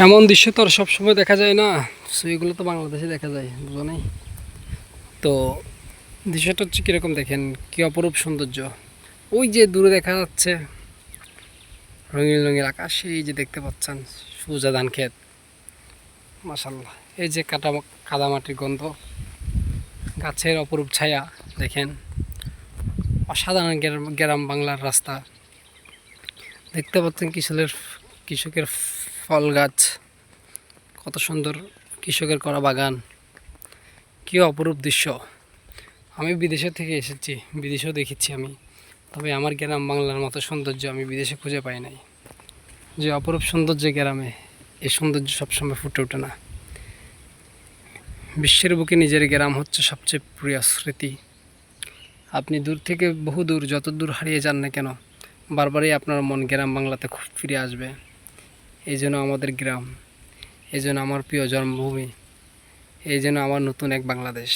এমন দৃশ্য তো আর সবসময় দেখা যায় না। সো তো বাংলাদেশে দেখা যায় বুঝো নাই তো দৃশ্যটা হচ্ছে কীরকম দেখেন? কী অপরূপ সৌন্দর্য। ওই যে দূরে দেখা যাচ্ছে রঙিন রঙিন আকাশ, এই যে দেখতে পাচ্ছেন সুজা ধান ক্ষেত। মাসাল্লাহ এই যে কাটা কাদামাটির গন্ধ। গাছের অপরূপ ছায়া, দেখেন। অসাধারণ গ্রাম বাংলার রাস্তা। দেখতে পাচ্ছেন কৃষকের কৃষকের ফল গাছ, কত সুন্দর কৃষকের করা বাগান, কী অপরূপ দৃশ্য। আমি বিদেশে থেকে এসেছি, বিদেশেও দেখেছি আমি, তবে আমার গ্রাম বাংলার মতো সৌন্দর্য আমি বিদেশে খুঁজে পাই নাই। যে অপরূপ সৌন্দর্য গ্রামে এই সৌন্দর্য সবসময় ফুটে ওঠে না। বিশ্বের বুকে নিজের গ্রাম হচ্ছে সবচেয়ে প্রিয় স্মৃতি। আপনি দূর থেকে বহু দূর যত দূর হারিয়ে যান না কেন, বারবারই আপনার মন গ্রাম বাংলাতে খুব ফিরে আসবে। এই জন্য আমাদের গ্রাম, এই জন্য আমার প্রিয় জন্মভূমি, এই জন্য আমার নতুন এক বাংলাদেশ।